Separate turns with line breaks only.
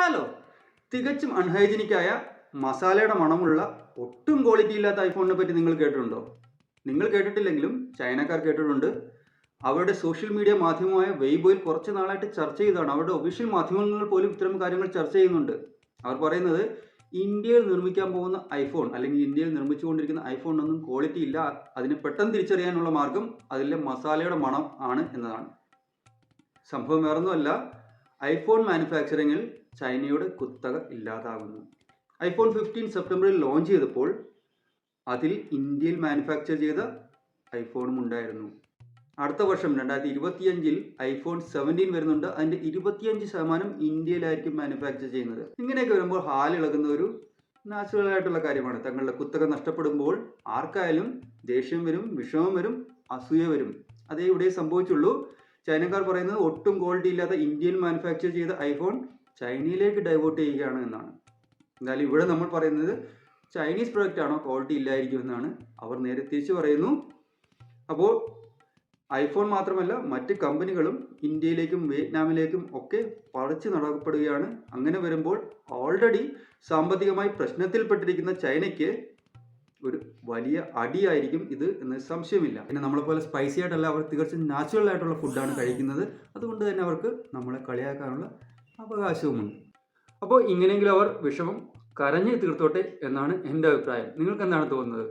Hello. തികച്ചും അൺഹൈജനിക്കായ മസാലയുടെ മണമുള്ള ഒട്ടും ക്വാളിറ്റി ഇല്ലാത്ത ഐഫോണിനെ പറ്റി നിങ്ങൾ കേട്ടിട്ടുണ്ടോ? നിങ്ങൾ കേട്ടിട്ടില്ലെങ്കിലും ചൈനക്കാർ കേട്ടിട്ടുണ്ട്. അവരുടെ സോഷ്യൽ മീഡിയ മാധ്യമമായ വെയ്ബോയിൽ കുറച്ച് നാളായിട്ട് ചർച്ച ചെയ്തതാണ്. അവരുടെ ഒഫീഷ്യൽ മാധ്യമങ്ങൾ പോലും ഇത്തരം കാര്യങ്ങൾ ചർച്ച ചെയ്യുന്നുണ്ട്. അവർ പറയുന്നത് ഇന്ത്യയിൽ നിർമ്മിക്കാൻ പോകുന്ന ഐഫോൺ അല്ലെങ്കിൽ ഇന്ത്യയിൽ നിർമ്മിച്ചുകൊണ്ടിരിക്കുന്ന ഐഫോണിനൊന്നും ക്വാളിറ്റി ഇല്ല. അതിനെ പെട്ടെന്ന് തിരിച്ചറിയാനുള്ള മാർഗം അതിലെ മസാലയുടെ മണം ആണ് എന്നതാണ്. സംഭവം വേറൊന്നുമല്ല. ഐഫോൺ മാനുഫാക്ചറിങ്ങിൽ ചൈനയുടെ കുത്തക ഇല്ലാതാകുന്നു. ഐഫോൺ ഫിഫ്റ്റീൻ സെപ്റ്റംബറിൽ ലോഞ്ച് ചെയ്തപ്പോൾ അതിൽ ഇന്ത്യയിൽ മാനുഫാക്ചർ ചെയ്ത ഐഫോണും ഉണ്ടായിരുന്നു. അടുത്ത വർഷം രണ്ടായിരത്തി ഇരുപത്തിയഞ്ചിൽ ഐഫോൺ സെവന്റീൻ വരുന്നുണ്ട്. അതിന്റെ ഇരുപത്തിയഞ്ച് ശതമാനം ഇന്ത്യയിലായിരിക്കും മാനുഫാക്ചർ ചെയ്യുന്നത്. ഇങ്ങനെയൊക്കെ വരുമ്പോൾ ഹാലിളകുന്ന ഒരു നാച്ചുറൽ ആയിട്ടുള്ള കാര്യമാണ്. തങ്ങളുടെ കുത്തക നഷ്ടപ്പെടുമ്പോൾ ആർക്കായാലും ദേഷ്യം വരും വിഷമം വരും അസൂയ വരും. അതേ ഇവിടെ സംഭവിച്ചുള്ളൂ. ചൈനക്കാർ പറയുന്നത് ഒട്ടും ക്വാളിറ്റി ഇല്ലാത്ത ഇന്ത്യൻ മാനുഫാക്ചർ ചെയ്ത ഐഫോൺ ചൈനയിലേക്ക് ഡൈവേർട്ട് ചെയ്യുകയാണ് എന്നാണ്. എന്നാലും ഇവിടെ നമ്മൾ പറയുന്നത് ചൈനീസ് പ്രൊഡക്റ്റ് ആണോ ക്വാളിറ്റി ഇല്ലായിരിക്കും എന്നാണ് അവർ നേരെ തിരിച്ചു പറയുന്നു. അപ്പോൾ ഐഫോൺ മാത്രമല്ല മറ്റ് കമ്പനികളും ഇന്ത്യയിലേക്കും വിയറ്റ്നാമിലേക്കും ഒക്കെ പറിച്ചു നടക്കപ്പെടുകയാണ്. അങ്ങനെ വരുമ്പോൾ ഓൾറെഡി സാമ്പത്തികമായി പ്രശ്നത്തിൽപ്പെട്ടിരിക്കുന്ന ചൈനയ്ക്ക് ഒരു വലിയ അടിയായിരിക്കും ഇത് എന്ന് സംശയമില്ല. പിന്നെ നമ്മളെപ്പോലെ സ്പൈസി ആയിട്ടല്ല അവർ തികച്ചും നാച്ചുറൽ ആയിട്ടുള്ള ഫുഡാണ് കഴിക്കുന്നത്. അതുകൊണ്ട് തന്നെ അവർക്ക് നമ്മളെ കളിയാക്കാനുള്ള അവകാശവുമുണ്ട്. അപ്പോൾ ഇങ്ങനെയെങ്കിലും അവർ വിഷമം കരഞ്ഞ് തീർത്തോട്ടെ എന്നാണ് എന്റെ അഭിപ്രായം. നിങ്ങൾക്ക് എന്താണ് തോന്നുന്നത്?